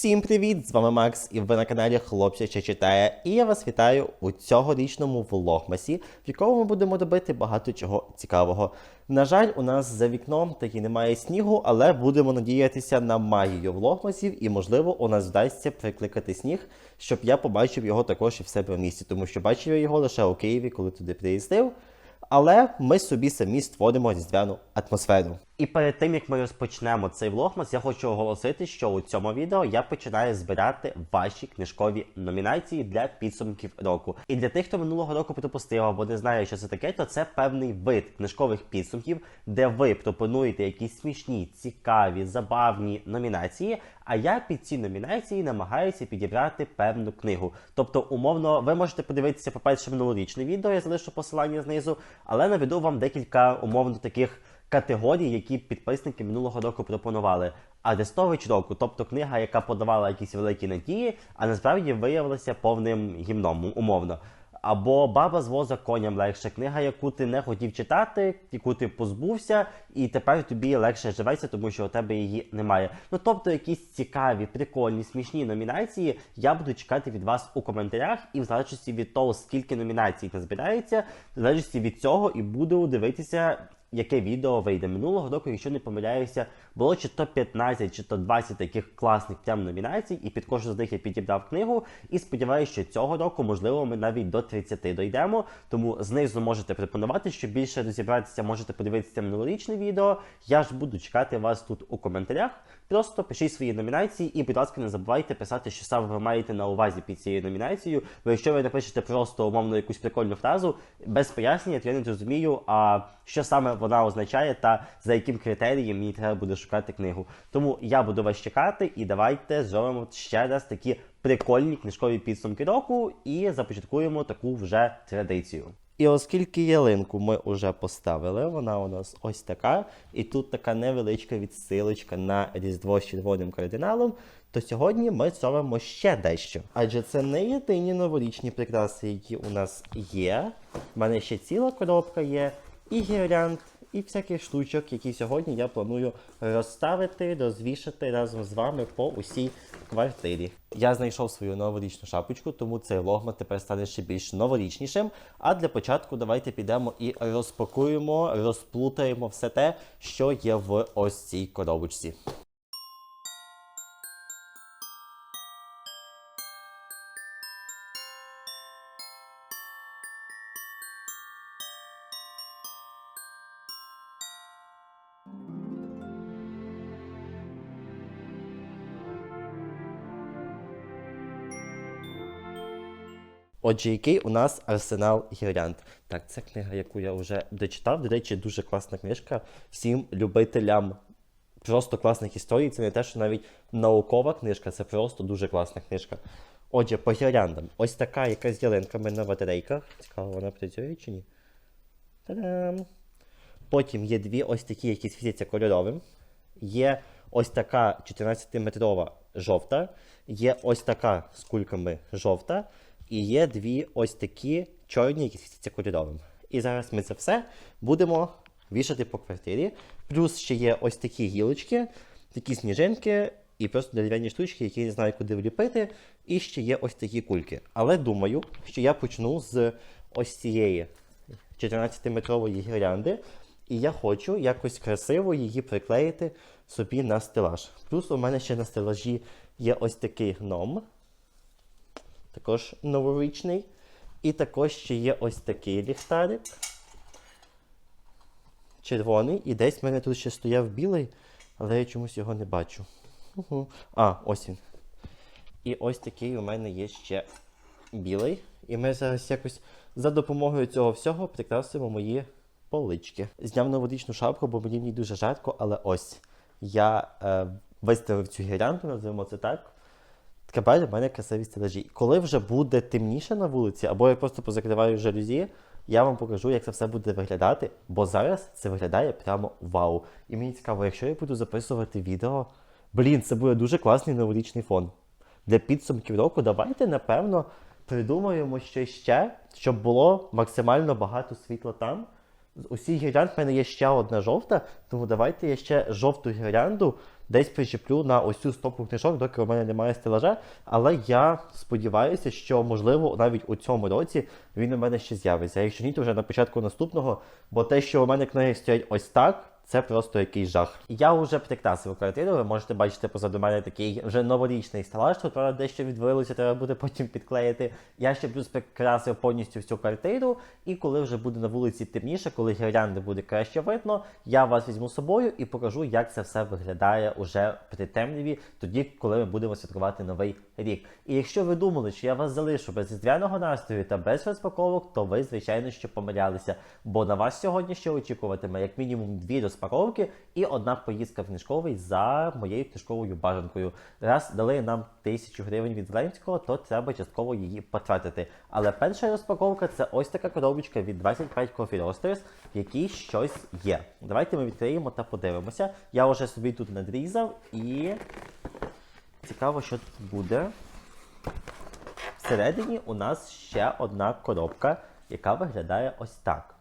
Всім привіт! З вами Макс, і ви на каналі Хлопця що читає. І я вас вітаю у цьогорічному влогмасі, в якому ми будемо робити багато чого цікавого. На жаль, у нас за вікном таки немає снігу, але будемо надіятися на магію влогмасів, і можливо у нас вдасться прикликати сніг, щоб я побачив його також і в себе в місті, тому що бачив я його лише у Києві, коли туди приїздив. Але ми собі самі створимо різдвяну атмосферу. І перед тим як ми розпочнемо цей влогмас, я хочу оголосити, що у цьому відео я починаю збирати ваші книжкові номінації для підсумків року. І для тих, хто минулого року пропустив або не знає, що це таке, то це певний вид книжкових підсумків, де ви пропонуєте якісь смішні, цікаві, забавні номінації. А я під ці номінації намагаюся підібрати певну книгу. Тобто, умовно, ви можете подивитися, по-перше, минулорічне відео, я залишу посилання знизу, але наведу вам декілька умовно таких категорій, які підписники минулого року пропонували. Арестович року, тобто книга, яка подавала якісь великі надії, а насправді виявилася повним гімном, умовно. Або баба з воза коням легше книга, яку ти не хотів читати, яку ти позбувся, і тепер тобі легше живеться, тому що у тебе її немає. Ну тобто, якісь цікаві, прикольні, смішні номінації я буду чекати від вас у коментарях, і в залежності від того, скільки номінацій назбирається, в залежності від цього і буду дивитися яке відео вийде минулого року, якщо не помиляюся, було чи то 15, чи то 20 таких класних тем номінацій, і під кожну з них я підібрав книгу. І сподіваюся, що цього року, можливо, ми навіть до 30 дійдемо. Тому знизу можете пропонувати, щоб більше розібратися, можете подивитися минулорічне відео. Я ж буду чекати вас тут у коментарях. Просто пишіть свої номінації і, будь ласка, не забувайте писати, що саме ви маєте на увазі під цією номінацією. Бо якщо ви напишете просто умовно якусь прикольну фразу без пояснення, то я не зрозумію, а що саме вона означає та за яким критерієм мені треба буде шукати книгу. Тому я буду вас чекати і давайте зробимо ще раз такі прикольні книжкові підсумки року і започаткуємо таку вже традицію. І оскільки ялинку ми вже поставили, вона у нас ось така, і тут така невеличка відсилочка на Різдво з червоним кардиналом, то сьогодні ми зробимо ще дещо. Адже це не єдині новорічні прикраси, які у нас є. У мене ще ціла коробка є, і гірлянд, і всяких штучок, які сьогодні я планую розставити, розвішати разом з вами по усій квартирі. Я знайшов свою новорічну шапочку, тому цей логма тепер стане ще більш новорічнішим. А для початку давайте підемо і розпакуємо, розплутаємо все те, що є в ось цій коробочці. Отже, який у нас арсенал гірлянд? Так, це книга, яку я вже дочитав. До речі, дуже класна книжка. Всім любителям просто класних історій. Це не те, що навіть наукова книжка, це просто дуже класна книжка. Отже, по гірляндам. Ось така якась ялинками на батарейках. Цікаво, вона працює чи ні? Та-дам! Потім є дві ось такі, які світяться кольоровим. Є ось така 14-метрова жовта, є ось така з кульками жовта, і є дві ось такі чорні, які світяться кольоровим. І зараз ми це все будемо вішати по квартирі. Плюс ще є ось такі гілочки, такі сніжинки і просто дерев'яні штучки, які не знаю, куди вліпити. І ще є ось такі кульки. Але думаю, що я почну з ось цієї 14-метрової гірлянди. І я хочу якось красиво її приклеїти собі на стелаж. Плюс у мене ще на стелажі є ось такий гном, також новорічний. І також ще є ось такий ліхтарик. Червоний. І десь в мене тут ще стояв білий, але я чомусь його не бачу. Угу. А, ось він. І ось такий у мене є ще білий. І ми зараз якось за допомогою цього всього прикрасимо мої полички. Зняв новорічну шапку, бо мені в ній дуже жарко, але ось я е, виставив цю гірлянду, називаємо це так. Тепер у мене красиві стелажі. Коли вже буде темніше на вулиці, або я просто позакриваю жалюзі, я вам покажу, як це все буде виглядати, бо зараз це виглядає прямо вау. І мені цікаво, якщо я буду записувати відео, блін, це буде дуже класний новорічний фон. Для підсумків року давайте, напевно, придумаємо ще ще, щоб було максимально багато світла там. З усіх гірлянд в мене є ще одна жовта, тому давайте я ще жовту гірлянду десь причеплю на ось цю стопку книжок, доки у мене немає стелажа. Але я сподіваюся, що можливо навіть у цьому році він у мене ще з'явиться. Якщо ні, то вже на початку наступного, бо те, що у мене книги стоять ось так. Це просто якийсь жах. Я вже прикрасив квартиру. Ви можете бачити позаду мене такий вже новорічний стелаж. Тут правда дещо відвалилося, треба буде потім підклеїти. Я ще плюс прикрасив повністю всю квартиру. І коли вже буде на вулиці темніше, коли гірлянди буде краще видно, я вас візьму з собою і покажу, як це все виглядає уже при темряві, тоді, коли ми будемо святкувати новий рік. І якщо ви думали, що я вас залишу без різдвяного настрою та без розпаковок, то ви звичайно що помилялися. Бо на вас сьогодні ще очікуватиме як мінімум дві розпаковки і одна поїздка в книжковий за моєю книжковою бажанкою. Раз дали нам тисячу гривень від Зеленського, то треба частково її потратити. Але перша розпаковка це ось така коробочка від 25 Coffee Roasters, в якій щось є. Давайте ми відкриємо та подивимося. Я вже собі тут надрізав і цікаво, що тут буде. Всередині у нас ще одна коробка, яка виглядає ось так.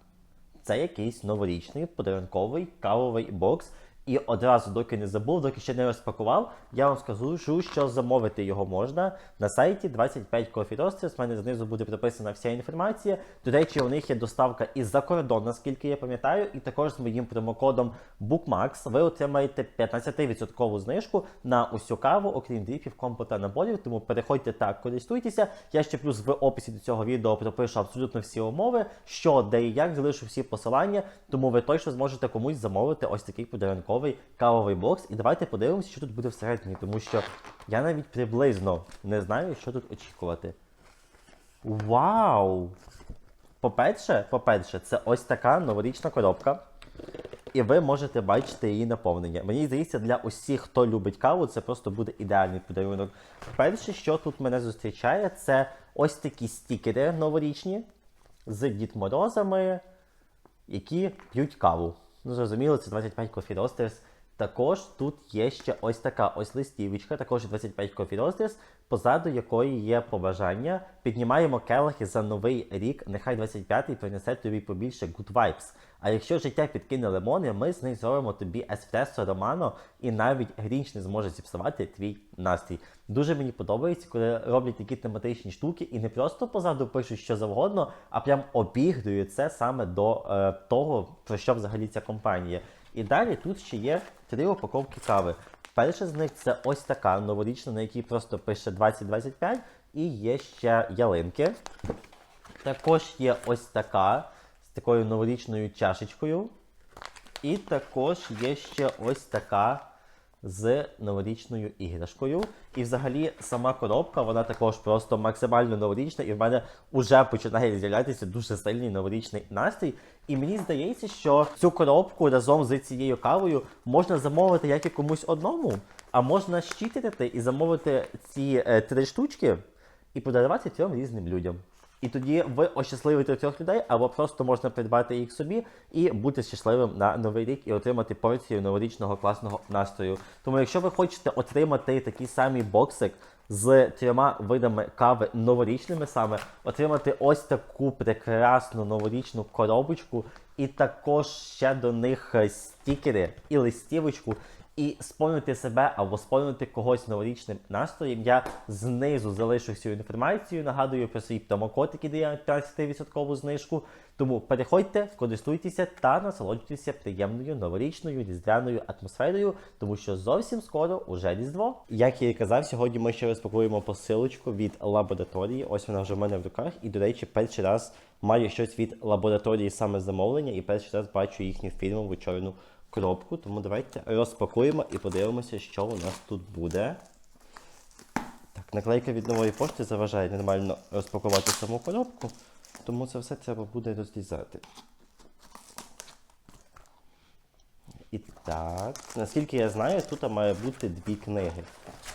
Це якийсь новорічний подарунковий кавовий бокс. І одразу, доки не забув, доки ще не розпакував, я вам скажу, що замовити його можна на сайті 25 Coffee Roasters. У мене знизу буде прописана вся інформація. До речі, у них є доставка із-за кордон, наскільки я пам'ятаю, і також з моїм промокодом BookMax ви отримаєте 15% знижку на усю каву, окрім дріпів, компо та наборів. Тому переходьте та користуйтеся. Я ще плюс в описі до цього відео пропишу абсолютно всі умови, що, де і як залишу всі посилання, тому ви точно зможете комусь замовити ось такий подарунковий кавовий бокс. І давайте подивимося, що тут буде всередині, тому що я навіть приблизно не знаю, що тут очікувати. Вау! По-перше, по-перше, це ось така новорічна коробка. І ви можете бачити її наповнення. Мені здається, для усіх, хто любить каву, це просто буде ідеальний подарунок. Перше, що тут мене зустрічає, це ось такі стікери новорічні з Дід Морозами, які п'ють каву. Ну, зрозуміло, це 25 Coffee Roasters. Також тут є ще ось така ось листівочка, також 25 Coffee Roasters, позаду якої є побажання. Піднімаємо келихи за новий рік, нехай 25-й принесе тобі побільше good vibes. А якщо життя підкине лимони, ми з них зробимо тобі еспресо романо, і навіть грінч не зможе зіпсувати твій настрій. Дуже мені подобається, коли роблять такі тематичні штуки і не просто позаду пишуть що завгодно, а прям обігрують це саме до е, того, про що взагалі ця компанія. І далі тут ще є три упаковки кави. Перша з них це ось така новорічна, на якій просто пише 2025, і є ще ялинки. Також є ось така з такою новорічною чашечкою. І також є ще ось така з новорічною іграшкою. І взагалі сама коробка, вона також просто максимально новорічна, і в мене вже починає з'являтися дуже сильний новорічний настрій. І мені здається, що цю коробку разом з цією кавою можна замовити як і комусь одному, а можна щитити і замовити ці е, три штучки і подарувати трьом різним людям. І тоді ви ощасливите трьох людей, або просто можна придбати їх собі і бути щасливим на новий рік і отримати порцію новорічного класного настрою. Тому, якщо ви хочете отримати такий самий боксик з трьома видами кави новорічними саме, отримати ось таку прекрасну новорічну коробочку, і також ще до них стікери і листівочку. І сповнити себе або сповнити когось новорічним настроєм. Я знизу залишу всю інформацію. Нагадую про свій промокод, який дає 15% знижку. Тому переходьте, користуйтеся та насолоджуйтеся приємною новорічною різдвяною атмосферою, тому що зовсім скоро уже різдво. Як я і казав, сьогодні ми ще розпакуємо посилочку від лабораторії. Ось вона вже в мене в руках. І, до речі, перший раз маю щось від лабораторії саме замовлення, і перший раз бачу їхню фірмову чорну коробку. Тому давайте розпакуємо і подивимося, що у нас тут буде. Так, наклейка від нової пошти заважає нормально розпакувати саму коробку, тому це все треба буде розрізати. І так, наскільки я знаю, тут має бути дві книги.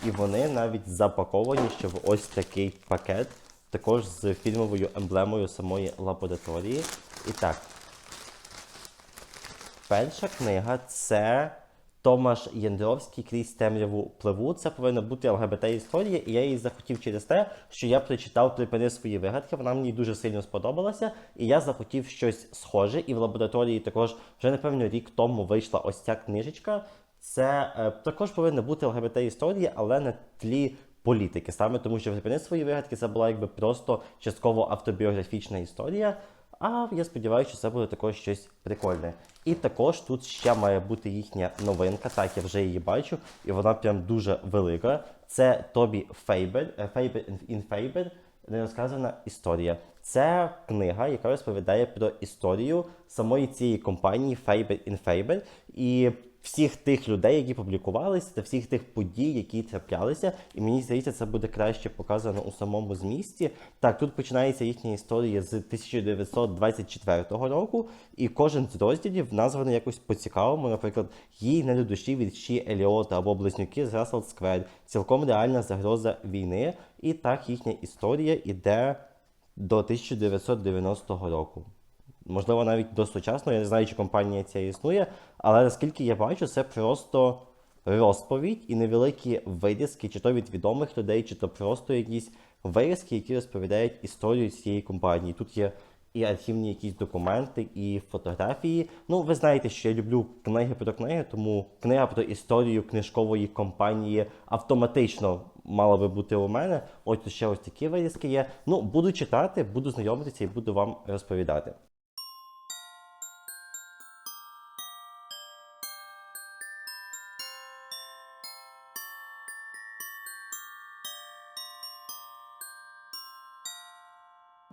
І вони навіть запаковані ще в ось такий пакет, також з фільмовою емблемою самої лабораторії. І так, Перша книга це Томаш Єндровський крізь темряву пливу. Це повинна бути ЛГБТ-історія, і я її захотів через те, що я прочитав припини свої вигадки. Вона мені дуже сильно сподобалася, і я захотів щось схоже. І в лабораторії також вже напевно рік тому вийшла ось ця книжечка. Це е, також повинна бути ЛГБТ історія, але на тлі політики. Саме тому, що в свої вигадки це була якби просто частково автобіографічна історія. А я сподіваюся, що це буде також щось прикольне. І також тут ще має бути їхня новинка. Так, я вже її бачу, і вона прям дуже велика. Це Тобі Фейбер, Фейбер in Фейбер, нерозказана історія. Це книга, яка розповідає про історію самої цієї компанії Faber in Faber і всіх тих людей, які публікувалися, та всіх тих подій, які траплялися. І мені здається, це буде краще показано у самому змісті. Так, тут починається їхня історія з 1924 року, і кожен з розділів названий якось по-цікавому. Наприклад, їй не до душі від Еліота або близнюки з Рассел Сквер, цілком реальна загроза війни. І так їхня історія іде до 1990 року. Можливо, навіть до сучасного, я не знаю, чи компанія ця існує, але наскільки я бачу, це просто розповідь і невеликі вирізки, чи то від відомих людей, чи то просто якісь вирізки, які розповідають історію цієї компанії. Тут є і архівні якісь документи, і фотографії. Ну, ви знаєте, що я люблю книги про книги, тому книга про історію книжкової компанії автоматично мала би бути у мене. Ось ще ось такі вирізки є. Ну, буду читати, буду знайомитися і буду вам розповідати.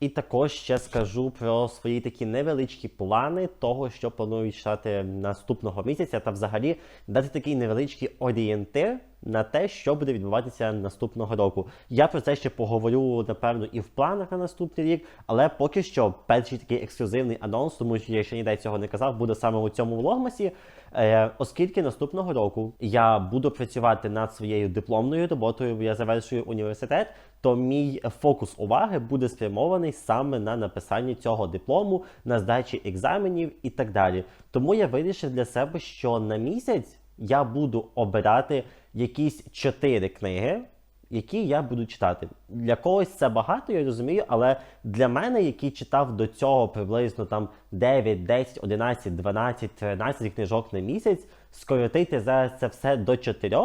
І також ще скажу про свої такі невеличкі плани того, що планую читати наступного місяця, та взагалі дати такий невеличкий орієнтир на те, що буде відбуватися наступного року. Я про це ще поговорю напевно і в планах на наступний рік, але поки що перший такий ексклюзивний анонс, тому що я ще ніде цього не казав, буде саме у цьому влогмасі. Е, оскільки наступного року я буду працювати над своєю дипломною роботою, бо я завершую університет, то мій фокус уваги буде спрямований саме на написанні цього диплому, на здачі екзаменів і так далі. Тому я вирішив для себе, що на місяць я буду обирати якісь чотири книги. Які я буду читати. Для когось це багато, я розумію, але для мене, який читав до цього приблизно там 9, 10, 11, 12, 13 книжок на місяць, скоротити зараз це все до 4,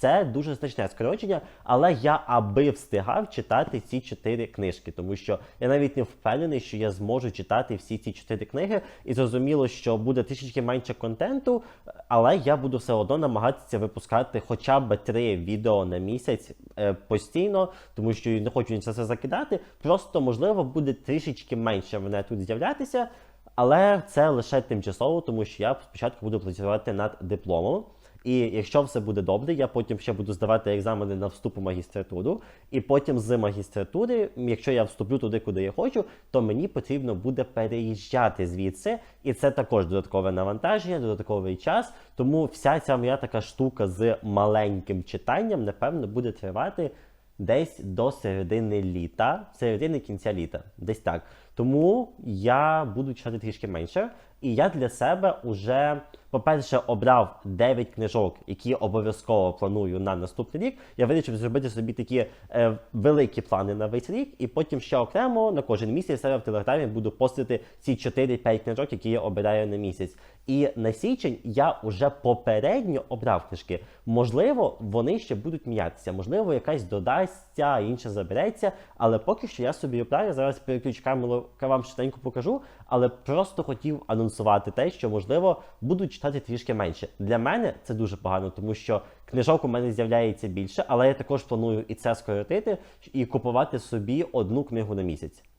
це дуже значне скорочення, але я аби встигав читати ці чотири книжки, тому що я навіть не впевнений, що я зможу читати всі ці чотири книги, і зрозуміло, що буде трішечки менше контенту, але я буду все одно намагатися випускати хоча б три відео на місяць е, постійно, тому що не хочу це все закидати. Просто можливо буде трішечки менше мене тут з'являтися. Але це лише тимчасово, тому що я спочатку буду працювати над дипломом. І якщо все буде добре, я потім ще буду здавати екзамени на вступ у магістратуру. І потім з магістратури, якщо я вступлю туди, куди я хочу, то мені потрібно буде переїжджати звідси. І це також додаткове навантаження, додатковий час. Тому вся ця моя така штука з маленьким читанням, напевно, буде тривати десь до середини літа, середини кінця літа, десь так. Тому я буду читати трішки менше. І я для себе вже, по-перше, обрав 9 книжок, які обов'язково планую на наступний рік. Я вирішив зробити собі такі е, великі плани на весь рік, і потім ще окремо на кожен місяць себе в телеграмі буду постити ці 4-5 книжок, які я обираю на місяць. І на січень я вже попередньо обрав книжки. Можливо, вони ще будуть мінятися, можливо, якась додасться, інша забереться. Але поки що я собі обрав, зараз переключу камеру, вам швиденько покажу, але просто хотів анонсувати те, що можливо буду читати трішки менше. Для мене це дуже погано, тому що книжок у мене з'являється більше, але я також планую і це скоротити, і купувати собі одну книгу на місяць.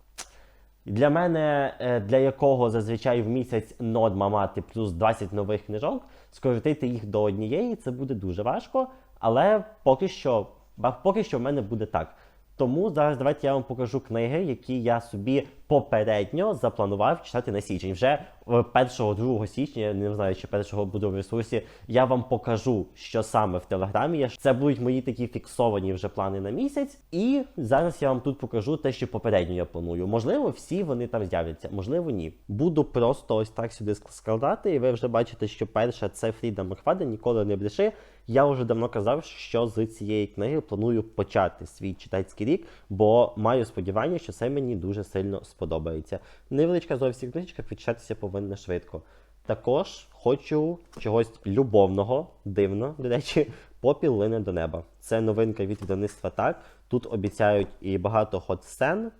Для мене, е, для якого зазвичай в місяць норма мати плюс 20 нових книжок, скоротити їх до однієї це буде дуже важко, але поки що, поки що в мене буде так. Тому зараз давайте я вам покажу книги, які я собі попередньо запланував читати на січень. Вже 1-2 січня, не знаю, чи першого буду в ресурсі. Я вам покажу, що саме в телеграмі. є. Це будуть мої такі фіксовані вже плани на місяць. І зараз я вам тут покажу те, що попередньо я планую. Можливо, всі вони там з'являться, можливо, ні. Буду просто ось так сюди складати, і ви вже бачите, що перше це Фріда Макфада, ніколи не бреши. Я вже давно казав, що з цієї книги планую почати свій читацький рік, бо маю сподівання, що це мені дуже сильно сподобається. Невеличка зовсім книжечка, відчатися повинна швидко. Також хочу чогось любовного, дивно, до речі, попіл лине до неба. Це новинка від видавництва так. Тут обіцяють і багато ход сцен,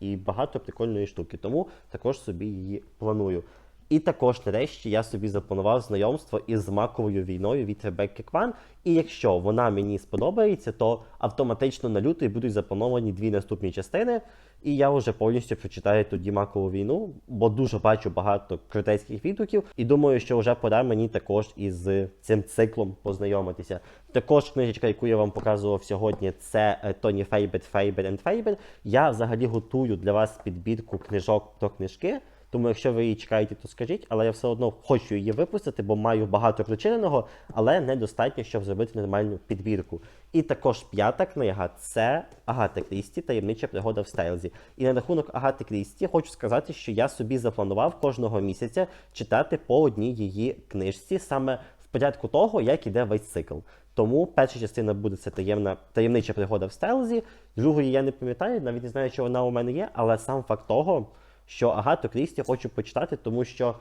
і багато прикольної штуки. Тому також собі її планую. І також нарешті я собі запланував знайомство із маковою війною від Ребекки Кван. І якщо вона мені сподобається, то автоматично на лютий будуть заплановані дві наступні частини. І я вже повністю прочитаю тоді макову війну, бо дуже бачу багато крутецьких відгуків. І думаю, що вже пора мені також із цим циклом познайомитися. Також книжечка, яку я вам показував сьогодні, це е, Тоні Фейбер, Фейбер and Фейбер. Я взагалі готую для вас підбірку книжок про книжки. Тому, якщо ви її чекаєте, то скажіть, але я все одно хочу її випустити, бо маю багато причиненого, але недостатньо, щоб зробити нормальну підбірку. І також п'ята книга це Агата Крісті, таємнича пригода в Стайлзі. І на рахунок Агати Крісті хочу сказати, що я собі запланував кожного місяця читати по одній її книжці, саме в порядку того, як іде весь цикл. Тому перша частина буде це таємна таємнича пригода в Стелзі. Другої я не пам'ятаю, навіть не знаю, чи вона у мене є, але сам факт того, що Агату Крісті хочу почитати, тому що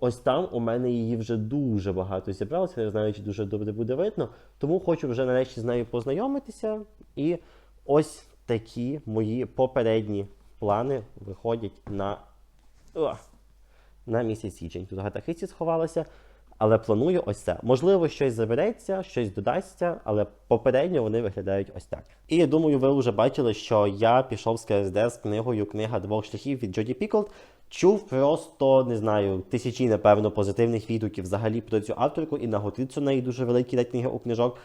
ось там у мене її вже дуже багато зібралося. Не знаю, чи дуже добре буде видно. Тому хочу вже нарешті з нею познайомитися. І ось такі мої попередні плани виходять на, О, на місяць січень. Тут Агата Крісті сховалася. Але планую ось це. Можливо, щось забереться, щось додасться, але попередньо вони виглядають ось так. І я думаю, ви вже бачили, що я пішов з КСД з книгою Книга двох шляхів від Джоді Піклд. Чув просто не знаю тисячі, напевно, позитивних відгуків взагалі про цю авторку, і на Готицю неї дуже великі рейтинги у книжок.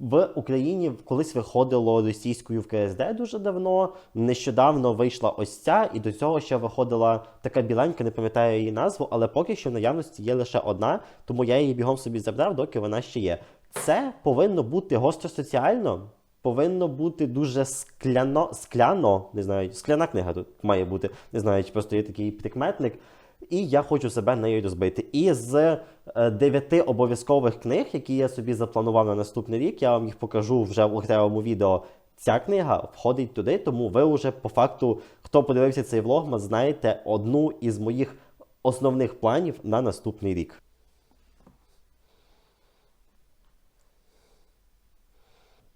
В Україні колись виходило російською в КСД дуже давно. Нещодавно вийшла ось ця, і до цього ще виходила така біленька, не пам'ятаю її назву, але поки що в наявності є лише одна, тому я її бігом собі забрав, доки вона ще є. Це повинно бути гостро соціально, повинно бути дуже скляно, скляно, не знаю, скляна книга тут має бути. Не знаю, чи просто є такий прикметник. І я хочу себе нею розбити. І з дев'яти обов'язкових книг, які я собі запланував на наступний рік, я вам їх покажу вже в окремому відео. Ця книга входить туди, тому ви вже по факту, хто подивився цей влог, знаєте одну із моїх основних планів на наступний рік.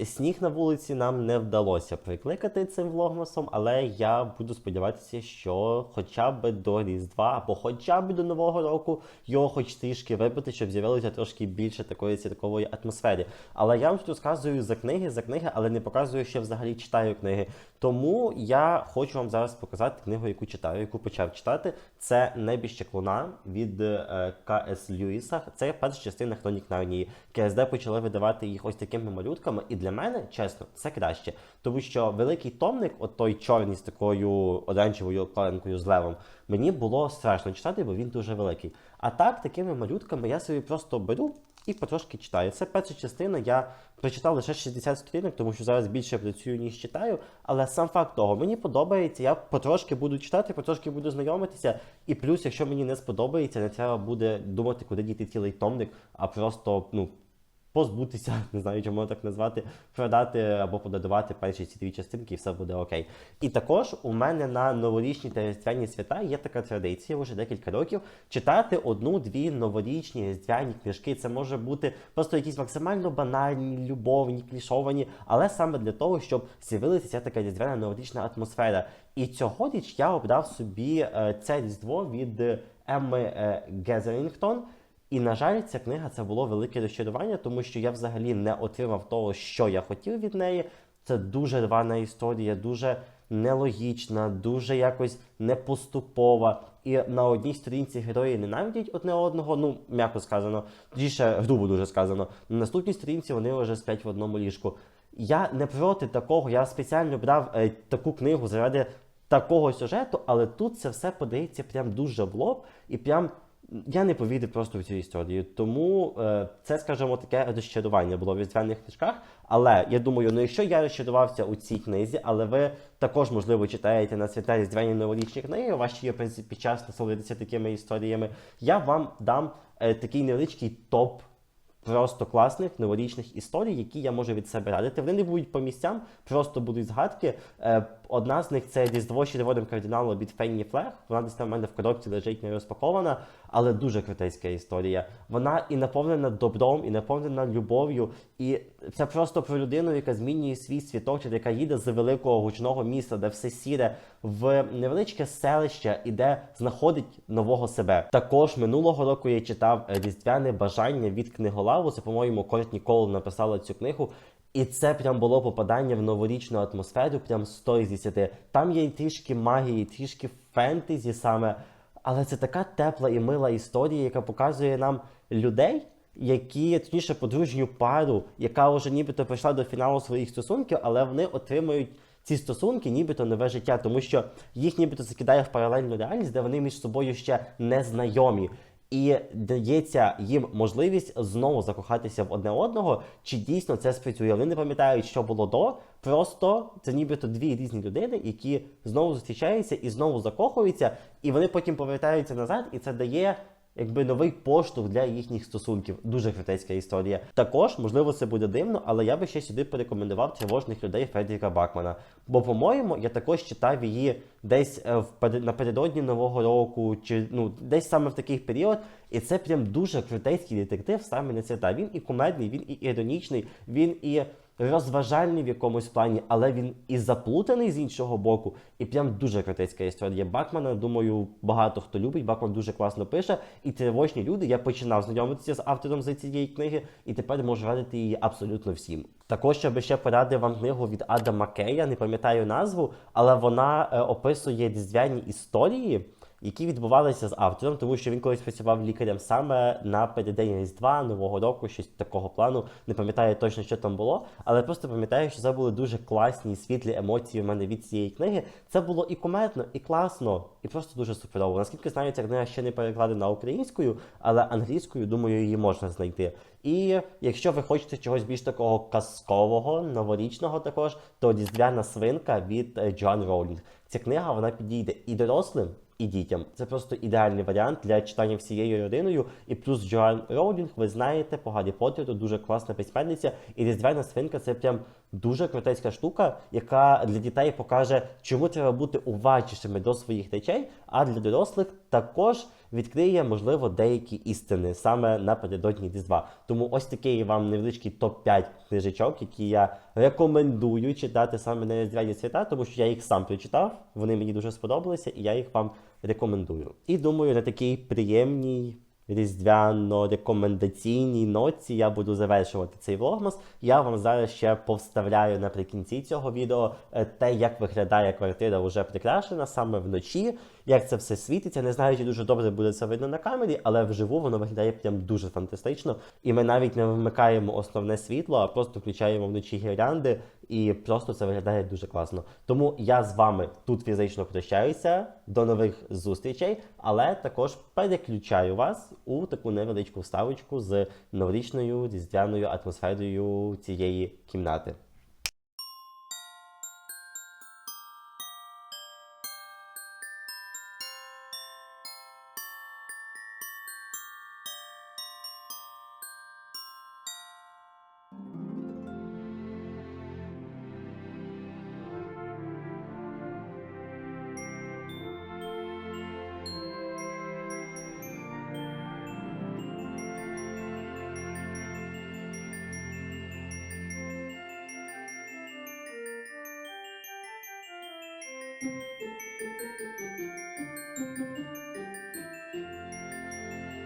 Сніг на вулиці нам не вдалося прикликати цим влогмасом, але я буду сподіватися, що хоча б до Різдва або хоча б до Нового року його хоч трішки вибити, щоб з'явилося трошки більше такої святкової атмосфери. Але я вам тут розказую за книги, за книги, але не показую, що взагалі читаю книги. Тому я хочу вам зараз показати книгу, яку читаю, яку почав читати. Це Небіще клуна від е, К.С. Льюіса. Це перша частина Хронік Нарнії. КСД почали видавати їх ось такими малютками, і для мене, чесно, це краще. Тому що великий томник, от той чорний з такою оранжевою обкладинкою з левом, мені було страшно читати, бо він дуже великий. А так, такими малютками я собі просто беру і потрошки читаю. Це перша частина. Я прочитав лише 60 сторінок, тому що зараз більше працюю, ніж читаю. Але сам факт того, мені подобається, я потрошки буду читати, потрошки буду знайомитися. І плюс, якщо мені не сподобається, не треба буде думати, куди діти цілий томник, а просто ну. Позбутися, не знаю, чи можна так назвати, продати або подарувати перші ці дві частинки, і все буде окей. І також у мене на новорічні та різдвяні свята є така традиція вже декілька років читати одну-дві новорічні різдвяні книжки. Це може бути просто якісь максимально банальні, любовні, клішовані, але саме для того, щоб з'явилася ця така різдвяна новорічна атмосфера. І цьогоріч я обрав собі е, це різдво від Емми е, Гезерінгтон. І, на жаль, ця книга це було велике розчарування, тому що я взагалі не отримав того, що я хотів від неї. Це дуже рвана історія, дуже нелогічна, дуже якось непоступова. І на одній сторінці герої ненавидять одне одного, ну, м'яко сказано, точніше, грубо дуже сказано. На наступній сторінці вони вже сплять в одному ліжку. Я не проти такого, я спеціально брав е, таку книгу заради такого сюжету, але тут це все подається прям дуже в лоб і прям. Я не повірив просто в цю історію, тому е, це, скажімо, таке розчарування було в різдвяних книжках. Але я думаю, ну якщо я розчарувався у цій книзі, але ви також, можливо, читаєте на свята різдвяні новорічні книги, у вас ще є під час насолодитися такими історіями, я вам дам е, такий невеличкий топ просто класних новорічних історій, які я можу від себе радити. Вони не будуть по місцям, просто будуть згадки. Е, Одна з них це Різдво червоним кардиналом від Фенні Флег. Вона десь там в мене в коробці лежить не розпакована, але дуже крутейська історія. Вона і наповнена добром, і наповнена любов'ю. І це просто про людину, яка змінює свій світочок, яка їде з великого гучного міста, де все сіре, в невеличке селище і де знаходить нового себе. Також минулого року я читав різдвяне бажання від книголаву. Це, по-моєму, Кортні Кол написала цю книгу. І це прям було попадання в новорічну атмосферу, прям 100 із 10. Там є і трішки магії, трішки фентезі саме. Але це така тепла і мила історія, яка показує нам людей, які точніше подружню пару, яка вже нібито прийшла до фіналу своїх стосунків, але вони отримують ці стосунки, нібито нове життя, тому що їх нібито закидає в паралельну реальність, де вони між собою ще не знайомі. І дається їм можливість знову закохатися в одне одного, чи дійсно це спрацює. Вони не пам'ятають, що було до. Просто це нібито дві різні людини, які знову зустрічаються і знову закохуються, і вони потім повертаються назад, і це дає якби новий поштовх для їхніх стосунків. Дуже критецька історія. Також, можливо, це буде дивно, але я би ще сюди порекомендував тривожних людей Фредеріка Бакмана. Бо, по-моєму, я також читав її десь е, впер- напередодні Нового року, чи ну десь саме в такий період. І це прям дуже крутецький детектив саме на свята. Він і кумедний, він і іронічний, він і розважальний в якомусь плані, але він і заплутаний з іншого боку, і прям дуже критецька історія. Бакмана, думаю, багато хто любить. Бакман дуже класно пише. І тривожні люди. Я починав знайомитися з автором з цієї книги, і тепер можу радити її абсолютно всім. Також я би ще порадив вам книгу від Адама Кея, не пам'ятаю назву, але вона е, описує різдвяні історії які відбувалися з автором, тому що він колись працював лікарем саме на переддень Різдва, Нового року, щось такого плану. Не пам'ятаю точно, що там було, але просто пам'ятаю, що це були дуже класні світлі емоції в мене від цієї книги. Це було і кумедно, і класно, і просто дуже суперово. Наскільки знаю, ця книга ще не перекладена українською, але англійською, думаю, її можна знайти. І якщо ви хочете чогось більш такого казкового, новорічного також, то різдвяна свинка від е, Джоан Роулінг. Ця книга вона підійде і дорослим, і дітям. Це просто ідеальний варіант для читання всією родиною. І плюс Джоан Роулінг, ви знаєте, по Гаррі Поттеру дуже класна письменниця. І різдвяна свинка це прям дуже крутецька штука, яка для дітей покаже, чому треба бути уважнішими до своїх речей, а для дорослих також відкриє, можливо, деякі істини саме напередодні Різдва. Тому ось такий вам невеличкий топ-5 книжечок, які я рекомендую читати саме на різдвяні свята, тому що я їх сам прочитав, вони мені дуже сподобалися, і я їх вам рекомендую. І думаю, на такій приємній. Різдвяно-рекомендаційній ноці я буду завершувати цей влогмас. Я вам зараз ще повставляю наприкінці цього відео е, те, як виглядає квартира вже прикрашена саме вночі, як це все світиться. Не знаю, чи дуже добре буде це видно на камері, але вживу воно виглядає прям дуже фантастично. І ми навіть не вмикаємо основне світло, а просто включаємо вночі гірлянди, і просто це виглядає дуже класно. Тому я з вами тут фізично прощаюся. До нових зустрічей, але також переключаю вас у таку невеличку вставочку з новорічною різдвяною атмосферою цієї кімнати. thank you